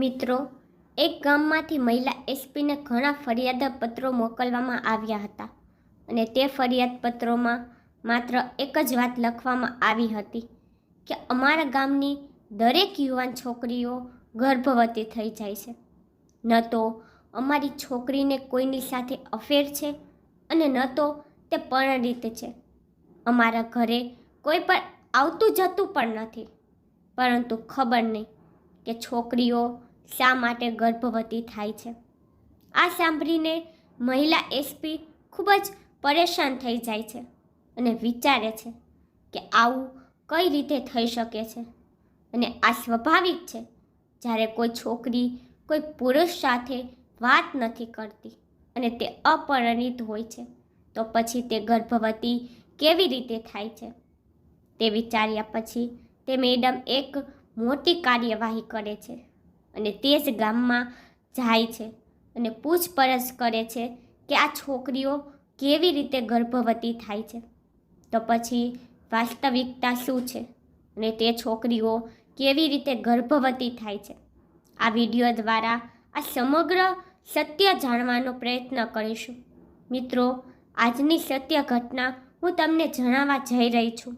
મિત્રો, એક ગામમાંથી મહિલા એસપીને ઘણા ફરિયાદ પત્રો મોકલવામાં આવ્યા હતા અને તે ફરિયાદ પત્રોમાં માત્ર એક જ વાત લખવામાં આવી હતી કે અમારા ગામની દરેક યુવાન છોકરીઓ ગર્ભવતી થઈ જાય છે. ન તો અમારી છોકરીને કોઈની સાથે અફેર છે અને ન તો તે પરણિત છે. અમારા ઘરે કોઈ પણ આવતું જતું પણ નથી. પરંતુ ખબર નહીં કે છોકરીઓ શા માટે ગર્ભવતી થાય છે? આ સાંભળીને મહિલા એસપી ખૂબ જ પરેશાન થઈ જાય છે અને વિચારે છે કે આવું કઈ રીતે થઈ શકે છે. અને આ સ્વાભાવિક છે, જ્યારે કોઈ છોકરી કોઈ પુરુષ સાથે વાત નથી કરતી અને તે અપરિણિત હોય છે, તો પછી તે ગર્ભવતી કેવી રીતે થાય છે? તે વિચાર્યા પછી તે મેડમ એક મોટી કાર્યવાહી કરે છે. અને તે જ ગામમાં જાય છે અને પૂછપરછ કરે છે કે આ છોકરીઓ કેવી રીતે ગર્ભવતી થાય છે. તો પછી વાસ્તવિકતા શું છે અને તે છોકરીઓ કેવી રીતે ગર્ભવતી થાય છે. આ વીડિયો દ્વારા આ સમગ્ર સત્ય જાણવાનો પ્રયત્ન કરીશું. મિત્રો, આજની સત્ય ઘટના હું તમને જણાવવા જઈ રહી છું.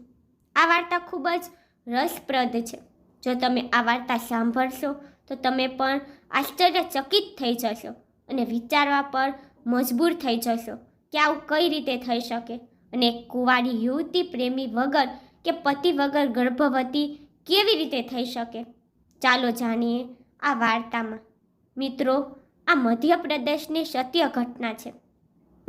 આ વાર્તા ખૂબ જ રસપ્રદ છે. જો તમે આ વાર્તા સાંભળશો તો તમે પણ આશ્ચર્યચકિત થઈ જશો અને વિચારવા પર મજબૂર થઈ જશો કે આવું કઈ રીતે થઈ શકે. અને કુંવારી યુવતી પ્રેમી વગર કે પતિ વગર ગર્ભવતી કેવી રીતે થઈ શકે? ચાલો જાણીએ આ વાર્તામાં. મિત્રો, આ મધ્યપ્રદેશની સત્ય ઘટના છે.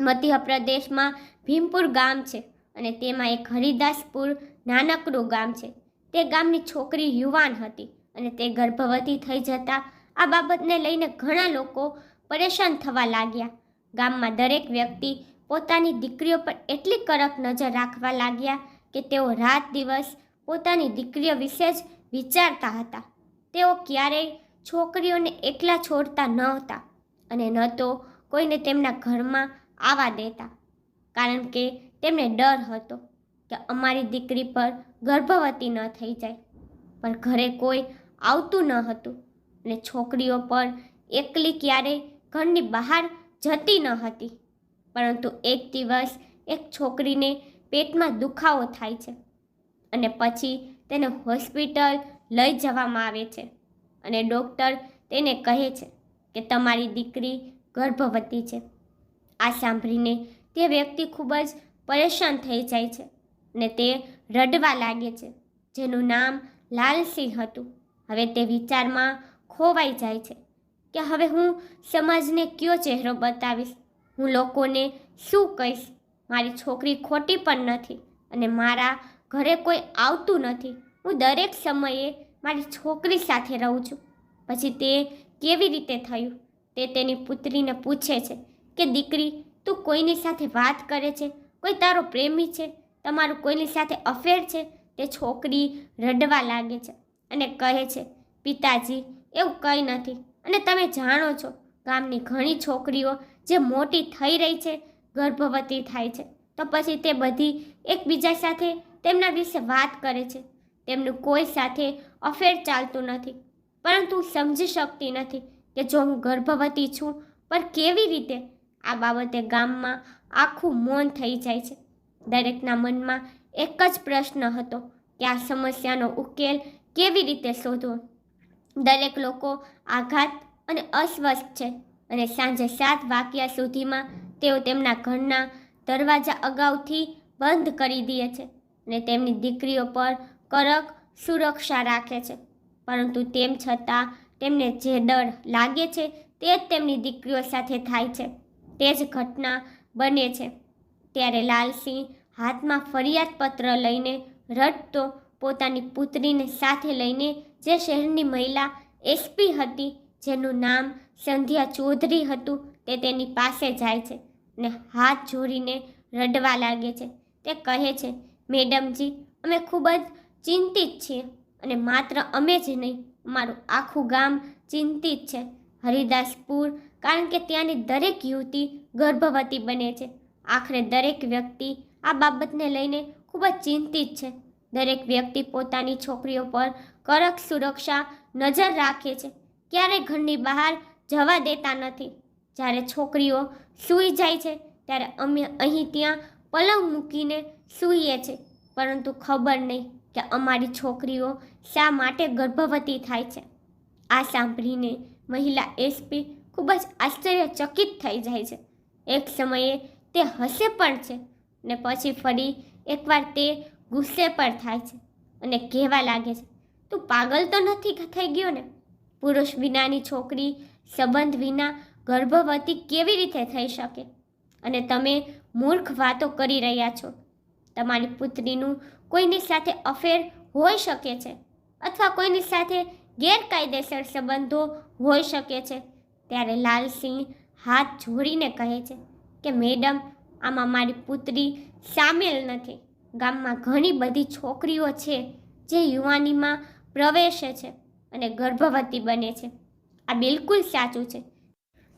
મધ્યપ્રદેશમાં ભીમપુર ગામ છે અને તેમાં એક હરિદાસપુર નાનકડું ગામ છે. તે ગામની છોકરી યુવાન હતી. અને તે ગર્ભવતી થઈ જતા આ બાબતને લઈને ઘણા લોકો પરેશાન થવા લાગ્યા. ગામમાં દરેક વ્યક્તિ પોતાની દીકરીઓ પર એટલી કડક નજર રાખવા લાગ્યા કે તેઓ રાત દિવસ પોતાની દીકરીઓ વિશે જ વિચારતા હતા. તેઓ ક્યારેય છોકરીઓને એકલા છોડતા ન હતા અને ન તો કોઈને તેમના ઘરમાં આવવા દેતા, કારણ કે તેમને ડર હતો કે અમારી દીકરી પર ગર્ભવતી ન થઈ જાય. પણ ઘરે કોઈ આવતું ન હતું અને છોકરીઓ પર એકલી ક્યારેય ઘરની બહાર જતી ન હતી. પરંતુ એક દિવસ એક છોકરીને પેટમાં દુખાવો થાય છે અને પછી તેને હોસ્પિટલ લઈ જવામાં આવે છે અને ડૉક્ટર તેને કહે છે કે તમારી દીકરી ગર્ભવતી છે. આ સાંભળીને તે વ્યક્તિ ખૂબ જ પરેશાન થઈ જાય છે અને તે રડવા લાગે છે, જેનું નામ લાલસિંહ હતું. હવે તે વિચારમાં ખોવાઈ જાય છે કે હવે હું સમાજને કયો ચહેરો બતાવીશ? હું લોકોને શું કહીશ? મારી છોકરી ખોટી પણ નથી અને મારા ઘરે કોઈ આવતું નથી. હું દરેક સમયે મારી છોકરી સાથે રહું છું. પછી તે કેવી રીતે થયું? તે તેની પુત્રીને પૂછે છે કે, દીકરી, તું કોઈની સાથે વાત કરે છે? કોઈ તારો પ્રેમી છે? તમારું કોઈની સાથે અફેર છે? તે છોકરી રડવા લાગે છે. અને કહે છે, પિતાજી, એવું કંઈ નથી. અને તમે જાણો છો, ગામની ઘણી છોકરીઓ જે મોટી થઈ રહી છે, ગર્ભવતી થાય છે, તો પછી તે બધી એકબીજા સાથે તેમના વિશે વાત કરે છે. તેમનું કોઈ સાથે અફેર ચાલતું નથી. પરંતુ સમજી શકતી નથી કે જો હું ગર્ભવતી છું, પણ કેવી રીતે આ બાબતે ગામમાં આખું મૌન થઈ જાય છે? દરેકના મનમાં એક જ પ્રશ્ન હતો કે આ સમસ્યાનો ઉકેલ કેવી રીતે શોધવો? દરેક લોકો આઘાત અને અસ્વસ્થ છે અને સાંજે સાત વાગ્યા સુધીમાં તેઓ તેમના ઘરના દરવાજા અગાઉથી બંધ કરી દે છે અને તેમની દીકરીઓ પર કડક સુરક્ષા રાખે છે. પરંતુ તેમ છતાં તેમને જે ડર લાગે છે તે જ તેમની દીકરીઓ સાથે થાય છે. તે જ ઘટના બને છે. ત્યારે લાલસિંહ હાથમાં ફરિયાદ પત્ર લઈને રડતો પોતાની પુત્રીને સાથે લઈને જે શહેરની મહિલા એસપી હતી, જેનું નામ સંધ્યા ચૌધરી હતું, તે તેની પાસે જાય છે ને હાથ જોડીને રડવા લાગે છે. તે કહે છે, મેડમજી, અમે ખૂબ જ ચિંતિત છીએ અને માત્ર અમે જ નહીં, અમારું આખું ગામ ચિંતિત છે. હરિદાસપુર, કારણ કે ત્યાંની દરેક યુવતી ગર્ભવતી બને છે. આખરે દરેક વ્યક્તિ આ બાબતને લઈને ખૂબ જ ચિંતિત છે. દરેક વ્યક્તિ પોતાની છોકરીઓ પર કડક સુરક્ષા નજર રાખે છે. ક્યારેય ઘરની બહાર જવા દેતા નથી. જ્યારે છોકરીઓ સૂઈ જાય છે, ત્યારે અમે અહીં ત્યાં પલંગ મૂકીને સૂઈએ છીએ પરંતુ ખબર નહીં કે અમારી છોકરીઓ શા માટે ગર્ભવતી થાય છે. આ સાંભળીને મહિલા એસપી ખૂબ જ આશ્ચર્યચકિત થઈ જાય છે. એક સમયે તે હસે પણ છે ને પછી ફરી એકવાર તે ગુસ્સે પણ થાય છે અને કહેવા લાગે છે, તું પાગલ તો નથી થઈ ગયો ને? પુરુષ વિનાની છોકરી, સંબંધ વિના ગર્ભવતી કેવી રીતે થઈ શકે? અને તમે મૂર્ખ વાતો કરી રહ્યા છો. તમારી પુત્રીનું કોઈની સાથે અફેર હોઈ શકે છે અથવા કોઈની સાથે ગેરકાયદેસર સંબંધો હોઈ શકે છે? ત્યારે લાલસિંહ હાથ જોડીને કહે છે કે, મેડમ, આમાં મારી પુત્રી સામેલ નથી. ગામમાં ઘણી બધી છોકરીઓ છે જે યુવાનીમાં પ્રવેશે છે અને ગર્ભવતી બને છે. આ બિલકુલ સાચું છે.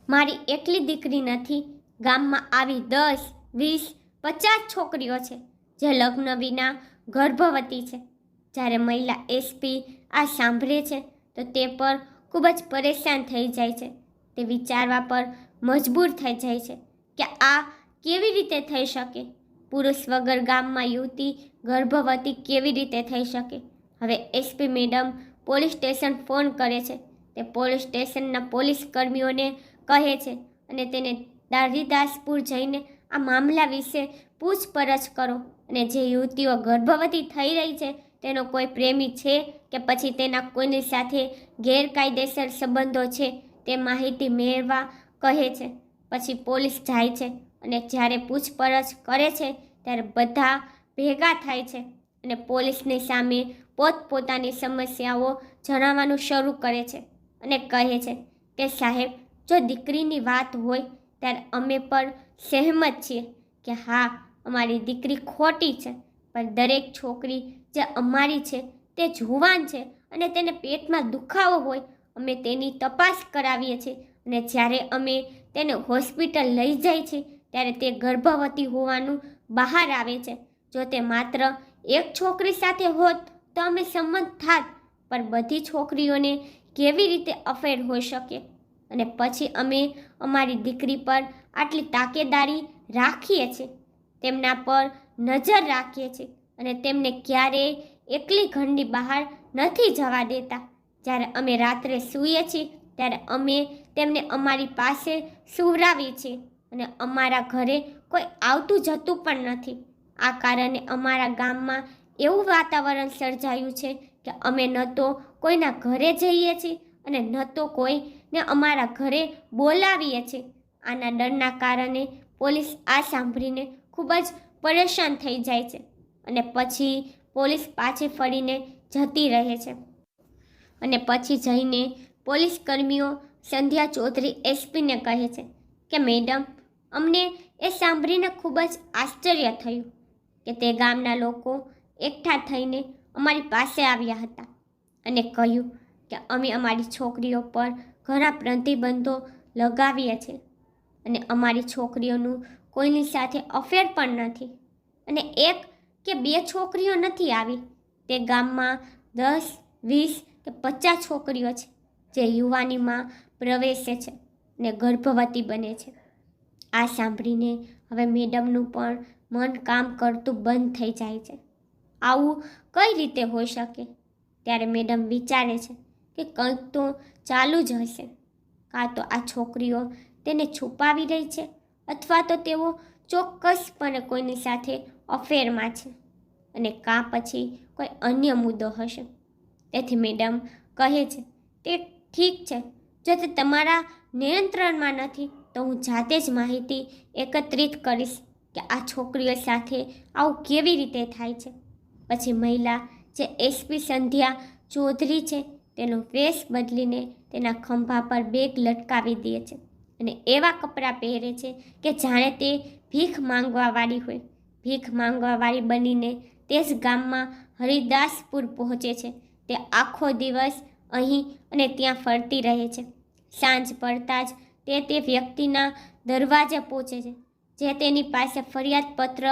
મારી એકલી દીકરી નથી, ગામમાં આવી દસ, વીસ, પચાસ છોકરીઓ છે જે લગ્ન વિના ગર્ભવતી છે. જ્યારે મહિલા એસપી આ સાંભળે છે, તો તે પર ખૂબ જ પરેશાન થઈ જાય છે. તે વિચારવા પર મજબૂર થઈ જાય છે કે આ કેવી રીતે થઈ શકે? પુરુષ વગર ગામમાં યુવતી ગર્ભવતી કેવી રીતે થઈ શકે? હવે SP madam police station phone કરે છે. તે પોલીસ સ્ટેશનના પોલીસ કર્મીઓને કહે છે અને તેને દારીદાસપુર જઈને આ મામલા વિશે પૂછપરછ કરો. અને જે યુવતીઓ ગર્ભવતી થઈ રહી છે, તેનો કોઈ પ્રેમી છે કે પછી તેના કોઈની સાથે ગેરકાયદેસર સંબંધો છે તે માહિતી મેળવા કહે છે. પછી પોલીસ જાય છે. અને જ્યારે પૂછપરછ કરે છે, ત્યારે બધા ભેગા થાય છે અને પોલીસની સામે પોતપોતાની સમસ્યાઓ જણાવવાનું શરૂ કરે છે અને કહે છે કે, સાહેબ, જો દીકરીની વાત હોય, ત્યારે અમે પણ સહેમત છીએ કે હા, અમારી દીકરી ખોટી છે, પણ દરેક છોકરી જે અમારી છે, તે જુવાન છે અને તેને પેટમાં દુખાવો હોય, અમે તેની તપાસ કરાવીએ છીએ અને જ્યારે અમે તેને હોસ્પિટલ લઈ જાય છે ત્યારે તે ગર્ભવતી હોવાનું બહાર આવે છે. જો તે માત્ર એક છોકરી સાથે હોત તો અમે સંમત થાત, પણ બધી છોકરીઓને કેવી રીતે અફેર હોઈ શકે? અને પછી અમે અમારી દીકરી પર આટલી તાકેદારી રાખીએ છીએ. તેમના પર નજર રાખીએ છીએ અને તેમને ક્યારેય એકલી ઘરની બહાર નથી જવા દેતા. જ્યારે અમે રાત્રે સૂઈએ છીએ, ત્યારે અમે તેમને અમારી પાસે સુવરાવીએ છીએ. અને અમારા ઘરે કોઈ આવતું જતું પણ નથી. આ કારણે અમારા ગામમાં એવું વાતાવરણ સર્જાયું છે કે અમે ન તો કોઈના ઘરે જઈએ છીએ અને ન તો કોઈને અમારા ઘરે બોલાવીએ છીએ. આના ડરના કારણે પોલીસ આ સાંભળીને ખૂબ જ પરેશાન થઈ જાય છે અને પછી પોલીસ પાછી ફરીને જતી રહે છે. અને પછી જઈને પોલીસ કર્મીઓ સંધ્યા ચૌધરી એસપીને કહે છે કે, મેડમ અમને એ સાંભળીને ખૂબ જ આશ્ચર્ય થયું કે તે ગામના લોકો એકઠા થઈને અમારી પાસે આવ્યા હતા અને કહ્યું કે અમે અમારી છોકરીઓ પર ઘણા પ્રતિબંધો લગાવીએ છીએ અને અમારી છોકરીઓનું કોઈની સાથે અફેર પણ નથી અને એક કે બે છોકરીઓ નથી આવી. તે ગામમાં દસ, વીસ કે પચાસ છોકરીઓ છે જે યુવાનીમાં પ્રવેશે છે ને ગર્ભવતી બને છે. આ સાંભળીને હવે મેડમનું પણ મન કામ કરતું બંધ થઈ જાય છે. આવું કઈ રીતે હોઈ શકે? ત્યારે મેડમ વિચારે છે કે કંઈક તો ચાલુ જ હશે. કાં તો આ છોકરીઓ તેને છુપાવી રહી છે અથવા તો તેઓ ચોક્કસપણે કોઈની સાથે અફેરમાં છે અને કાં પછી કોઈ અન્ય મુદ્દો હશે. તેથી મેડમ કહે છે, તે ઠીક છે, જો તે તમારા નિયંત્રણમાં નથી તો હું જાતે જ માહિતી એકત્રિત કરીશ કે આ છોકરીઓ સાથે આવું કેવી રીતે થાય છે. પછી મહિલા જે એસપી સંધ્યા ચૌધરી છે, તેનો વેશ બદલીને તેના ખંભા પર બેગ લટકાવી દે છે અને એવા કપડાં પહેરે છે કે જાણે તે ભીખ માંગવાવાળી હોય. ભીખ માંગવાવાળી બનીને તે જ ગામમાં હરિદાસપુર પહોંચે છે. તે આખો દિવસ અહીં અને ત્યાં ફરતી રહે છે. સાંજ પડતા જ તે તે વ્યક્તિના દરવાજે પહોંચે છે, જે તેની પાસે ફરિયાદ પત્ર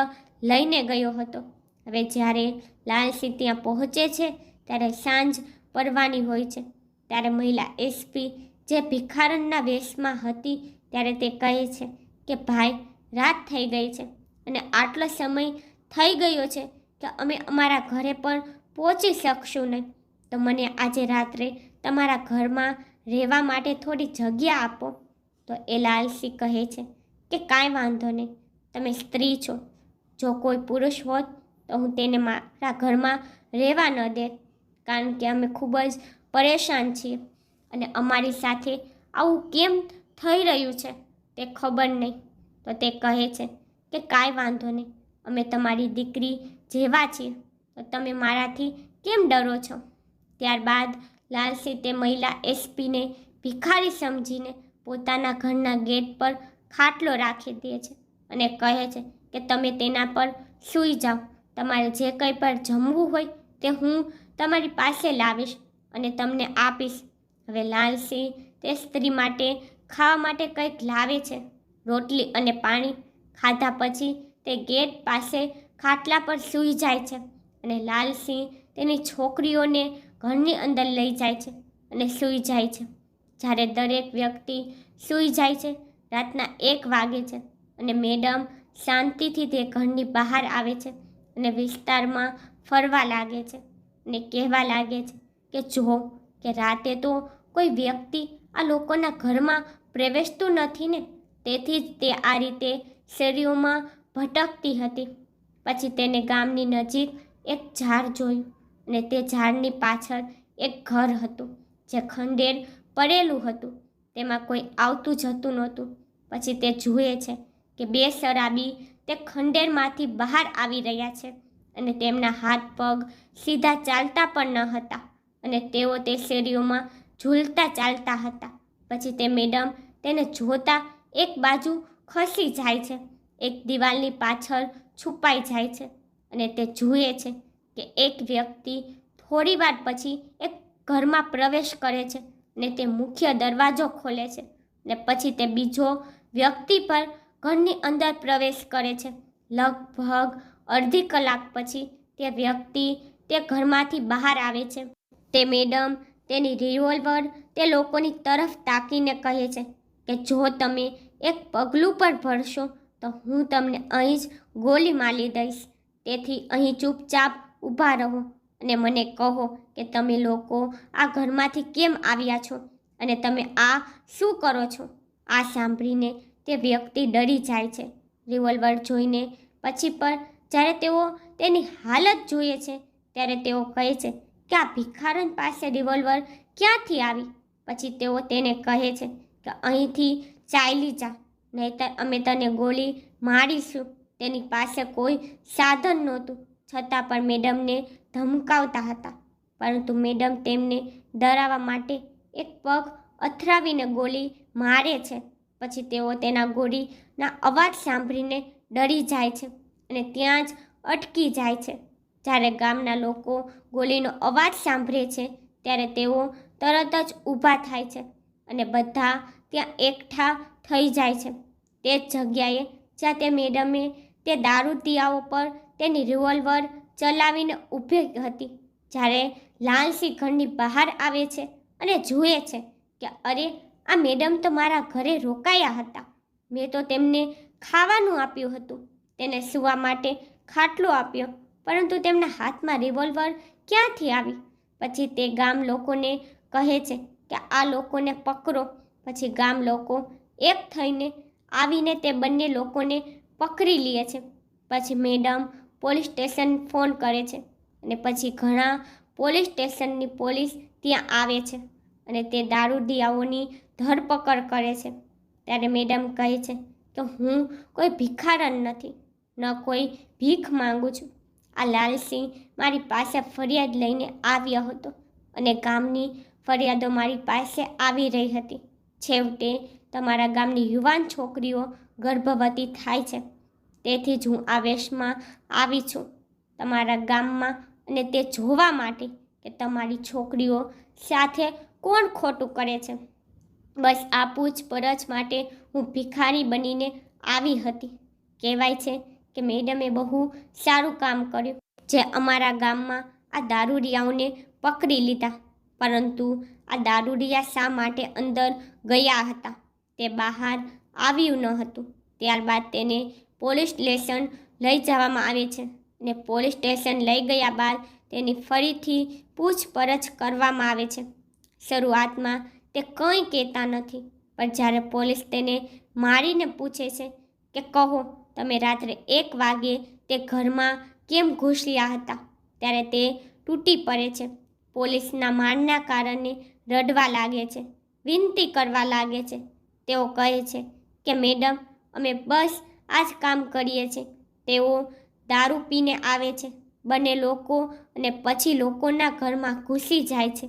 લઈને ગયો હતો. હવે જ્યારે લાલસિંહ ત્યાં પહોંચે છે, ત્યારે સાંજ પડવાની હોય છે. ત્યારે મહિલા એસપી જે ભિખારણના વેશમાં હતી, ત્યારે તે કહે છે કે, ભાઈ, રાત થઈ ગઈ છે અને આટલો સમય થઈ ગયો છે કે અમે અમારા ઘરે પણ પહોંચી શકશું નહીં. તો મને આજે રાત્રે તમારા ઘરમાં રહેવા માટે થોડી જગ્યા આપો. તો એ લાલસી કહે છે કે કાંઈ વાંધો નહીં, તમે સ્ત્રી છો. જો કોઈ પુરુષ હોત તો હું તેને મારા ઘરમાં રહેવા ન દે કારણ કે અમે ખૂબ જ પરેશાન છીએ અને અમારી સાથે આવું કેમ થઈ રહ્યું છે તે ખબર નહીં. તો તે કહે છે કે કાંઈ વાંધો નહીં, અમે તમારી દીકરી જેવા છીએ, તો તમે મારાથી કેમ ડરો છો? ત્યારબાદ લાલસી તે મહિલા એસપીને ભિખારી સમજીને પોતાના ઘરના ગેટ પર ખાટલો રાખી દે છે અને કહે છે કે તમે તેના પર સૂઈ જાઓ. તમારે જે કંઈ પણ જમવું હોય તે હું તમારી પાસે લાવીશ અને તમને આપીશ. હવે લાલસિંહ તે સ્ત્રી માટે ખાવા માટે કંઈક લાવે છે. રોટલી અને પાણી ખાધા પછી તે ગેટ પાસે ખાટલા પર સૂઈ જાય છે અને લાલસિંહ તેની છોકરીઓને ઘરની અંદર લઈ જાય છે અને સૂઈ જાય છે. જ્યારે દરેક વ્યક્તિ સૂઈ જાય છે, રાતના એક વાગે છે અને મેડમ શાંતિથી તે ઘરની બહાર આવે છે અને વિસ્તારમાં ફરવા લાગે છે અને કહેવા લાગે છે કે, જો, કે રાતે તો કોઈ વ્યક્તિ આ લોકોના ઘરમાં પ્રવેશતું નથી ને. તેથી જ તે આ રીતે શેરીઓમાં ભટકતી હતી. પછી તેને ગામની નજીક એક ઝાડ જોયું અને તે ઝાડની પાછળ એક ઘર હતું, જે ખંડેર પડેલું હતું. તેમાં કોઈ આવતું જતું નહોતું. પછી તે જુએ છે કે બે શરાબી તે ખંડેરમાંથી બહાર આવી રહ્યા છે અને તેમના હાથ પગ સીધા ચાલતા પણ ન હતા અને તેઓ તે શેરીઓમાં ઝૂલતા ચાલતા હતા. પછી તે મેડમ તેને જોતા એક બાજુ ખસી જાય છે. એક દિવાલની પાછળ છુપાઈ જાય છે અને તે જુએ છે કે એક વ્યક્તિ થોડી વાર પછી એક ઘરમાં પ્રવેશ કરે છે અને તે મુખ્ય દરવાજો ખોલે છે ને પછી તે બીજો વ્યક્તિ પર ઘરની અંદર પ્રવેશ કરે છે. લગભગ અડધી કલાક પછી તે વ્યક્તિ તે ઘરમાંથી બહાર આવે છે. તે મેડમ તેની રિવોલ્વર તે લોકોની તરફ તાકીને કહે છે કે જો તમે એક પગલું પર ભરશો તો હું તમને અહીં જ ગોલી મારી દઈશ. તેથી અહીં ચૂપચાપ ઊભા રહો. અને મને કહો કે તમે લોકો આ ઘરમાંથી કેમ આવ્યા છો અને તમે આ શું કરો છો? આ સાંભળીને તે વ્યક્તિ ડરી જાય છે. રિવોલ્વર જોઈને પછી પણ જ્યારે તેઓ તેની હાલત જોઈએ છે, ત્યારે તેઓ કહે છે કે આ ભિખારન પાસે રિવોલ્વર ક્યાંથી આવી? પછી તેઓ તેને કહે છે કે અહીંથી ચાલી જા, નહીતર અમે તને ગોળી મારીશું. તેની પાસે કોઈ સાધન નહોતું. છતાં પણ મેડમને ધમકાવતા હતા. પરંતુ મેડમ તેમને ડરાવવા માટે એક પગ અથડાવીને ગોળી મારે છે. પછી તેઓ તેના ગોળીના અવાજ સાંભળીને ડરી જાય છે અને ત્યાં જ અટકી જાય છે. જ્યારે ગામના લોકો ગોળીનો અવાજ સાંભળે છે, ત્યારે તેઓ તરત જ ઊભા થાય છે અને બધા ત્યાં એકઠા થઈ જાય છે. તે જ જગ્યાએ જ્યાં તે મેડમે તે દારૂતિયાઓ પર તેની રિવોલ્વર ચલાવીને ઊભી હતી. જ્યારે લાલસિંહ ઘરની બહાર આવે છે અને જુએ છે કે, અરે, આ મેડમ તો મારા ઘરે રોકાયા હતા. મેં તો તેમને ખાવાનું આપ્યું હતું. તેને સૂવા માટે ખાટલો આપ્યો, પરંતુ તેમના હાથમાં રિવોલ્વર ક્યાંથી આવી? પછી તે ગામ લોકોને કહે છે કે, આ લોકોને પકડો. પછી ગામ લોકો એક થઈને આવીને તે બંને લોકોને પકડી લે છે. પછી મેડમ પોલીસ સ્ટેશન ફોન કરે છે અને પછી ઘણા પોલીસ સ્ટેશનની પોલીસ ત્યાં આવે છે અને તે દારૂડિયાઓની ધરપકડ કરે છે. ત્યારે મેડમ કહે છે કે હું કોઈ ભિખારન નથી, ન કોઈ ભીખ માંગુ છું. આ લાલસિંહ મારી પાસે ફરિયાદ લઈને આવ્યો હતો અને ગામની ફરિયાદો મારી પાસે આવી રહી હતી. છેવટે તમારા ગામની યુવાન છોકરીઓ ગર્ભવતી થાય છે. તેથી જ હું આ વેશમાં આવી છું તમારા ગામમાં અને તે જોવા માટે કે તમારી છોકરીઓ સાથે કોણ ખોટું કરે છે. બસ આ પૂછપરછ માટે હું ભિખારી બનીને આવી હતી. કહેવાય છે કે મેડમે બહુ સારું કામ કર્યું જે અમારા ગામમાં આ દારૂડિયાઓને પકડી લીધા. પરંતુ આ દારૂડિયા શા માટે અંદર ગયા હતા? તે બહાર આવ્યું ન હતું. ત્યારબાદ તેને પોલીસ સ્ટેશન લઈ જવામાં આવે છે અને પોલીસ સ્ટેશન લઈ ગયા બાદ તેની ફરીથી પૂછપરછ કરવામાં આવે છે. શરૂઆતમાં તે કંઈ કહેતા નથી, પણ જ્યારે પોલીસ તેને મારીને પૂછે છે કે કહો, તમે રાત્રે એક વાગ્યે તે ઘરમાં કેમ ઘૂસ્યા હતા? ત્યારે તે તૂટી પડે છે. પોલીસના મારના કારણે રડવા લાગે છે, વિનંતી કરવા લાગે છે. તેઓ કહે છે કે, મેડમ, અમે બસ આ જ કામ કરીએ છીએ તેઓ દારૂ પીને આવે છે. બંને લોકો અને પછી લોકોના ઘરમાં ઘૂસી જાય છે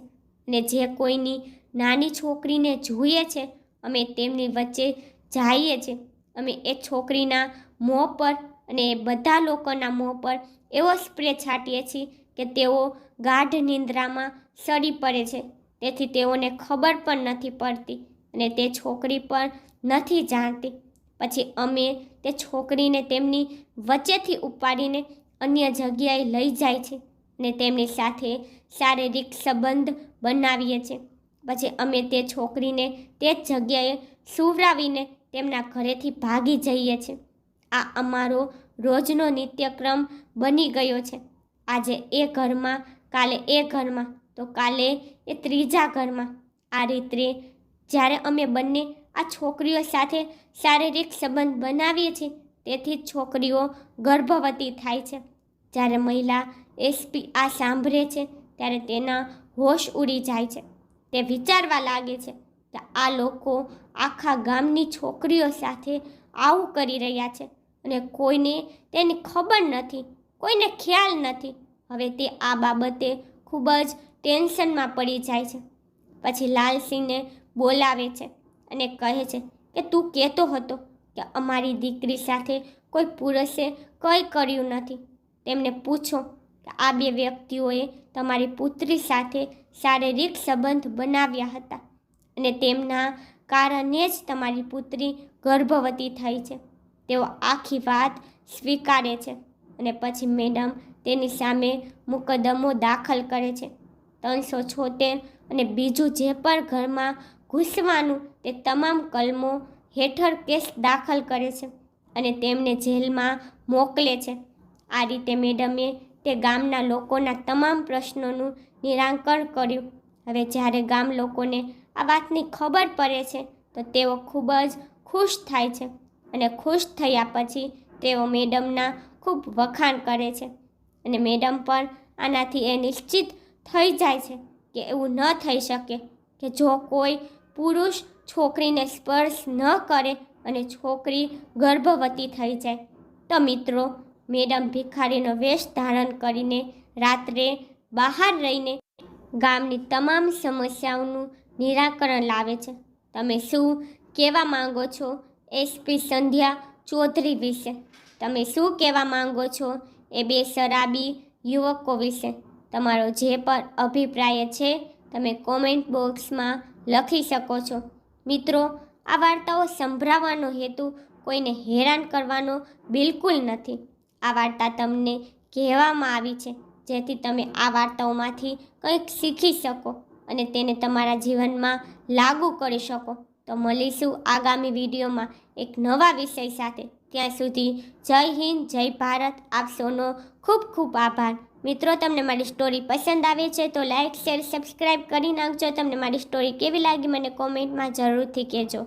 અને જે કોઈની નાની છોકરીને જોઈએ છે, અમે તેમની વચ્ચે જઈએ છીએ અમે એ છોકરીના મોં પર અને બધા લોકોના મોં પર એવો સ્પ્રે છાંટીએ છીએ કે તેઓ ગાઢ નિંદ્રામાં સડી પડે છે. તેથી તેઓને ખબર પણ નથી પડતી અને તે છોકરી પણ નથી જાણતી. પછી અમે તે છોકરીને તેમની વચ્ચેથી ઉપાડીને અન્ય જગ્યાએ લઈ જાય છે ને તેમની સાથે શારીરિક સંબંધ બનાવીએ છીએ પછી અમે તે છોકરીને તે જ જગ્યાએ સુવરાવીને તેમના ઘરેથી ભાગી જઈએ છીએ આ અમારો રોજનો નિત્યક્રમ બની ગયો છે. આજે એ ઘરમાં, કાલે એ ઘરમાં, તો કાલે એ ત્રીજા ઘરમાં. આ રીતે જ્યારે અમે બંને આ છોકરીઓ સાથે શારીરિક સંબંધ બનાવીએ છીએ, તેથી છોકરીઓ ગર્ભવતી થાય છે. જ્યારે મહિલા એસપી આ સાંભળે છે, ત્યારે તેના હોશ ઉડી જાય છે. તે વિચારવા લાગે છે કે આ લોકો આખા ગામની છોકરીઓ સાથે આવું કરી રહ્યા છે અને કોઈને તેની ખબર નથી, કોઈને ખ્યાલ નથી. હવે તે આ બાબતે ખૂબ જ ટેન્શનમાં પડી જાય છે. પછી લાલસિંહને બોલાવે છે. અને કહે છે કે તું કહેતો હતો કે અમારી દીકરી સાથે કોઈ પુરુષે કંઈ કર્યું નથી. તેમને પૂછો કે આ બે વ્યક્તિઓએ તમારી પુત્રી સાથે શારીરિક સંબંધ બનાવ્યા હતા અને તેમના કારણે જ તમારી પુત્રી ગર્ભવતી થઈ છે. તેઓ આખી વાત સ્વીકારે છે અને પછી મેડમ તેની સામે મુકદ્દમો દાખલ કરે છે. ત્રણસો છોતેર અને બીજું જે પણ ઘરમાં ઘૂસવાનું તે તમામ કલમો હેઠળ કેસ દાખલ કરે છે અને તેમને જેલમાં મોકલે છે. આ રીતે મેડમે તે ગામના લોકોના તમામ પ્રશ્નોનું નિરાકરણ કર્યું. હવે જ્યારે ગામ લોકોને આ વાતની ખબર પડે છે, તો તેઓ ખૂબ જ ખુશ થાય છે અને ખુશ થયા પછી તેઓ મેડમના ખૂબ વખાણ કરે છે અને મેડમ પણ આનાથી એ નિશ્ચિત થઈ જાય છે કે એવું ન થઈ શકે કે જો કોઈ પુરુષ છોકરીને સ્પર્શ ન કરે અને છોકરી ગર્ભવતી થઈ જાય. તો મિત્રો, મેડમ ભિખારીનો વેશ ધારણ કરીને રાત્રે બહાર રહીને ગામની તમામ સમસ્યાઓનું નિરાકરણ લાવે છે. તમે શું કહેવા માંગો છો એસપી સંધ્યા ચૌધરી વિશે? તમે શું કહેવા માંગો છો એ બે શરાબી યુવકો વિશે? તમારો જે પણ અભિપ્રાય છે, તમે કોમેન્ટ બોક્સમાં લખી શકો છો. મિત્રો, આ વાર્તાઓ સંભળાવવાનો હેતુ કોઈને હેરાન કરવાનો બિલકુલ નથી. આ વાર્તા તમને કહેવામાં આવી છે, જેથી તમે આ વાર્તાઓમાંથી કંઈક શીખી શકો અને તેને તમારા જીવનમાં લાગુ કરી શકો. તો મળીશું આગામી વિડીયોમાં એક નવા વિષય સાથે. ત્યાં સુધી જય હિન્દ, જય ભારત. આપ સૌનો ખૂબ ખૂબ આભાર. મિત્રો, તમને મારી સ્ટોરી પસંદ આવે છે તો લાઇક શેર સબસ્ક્રાઈબ કરી નાખજો. તમને મારી સ્ટોરી કેવી લાગી મને કોમેન્ટમાં જરૂરથી કહેજો.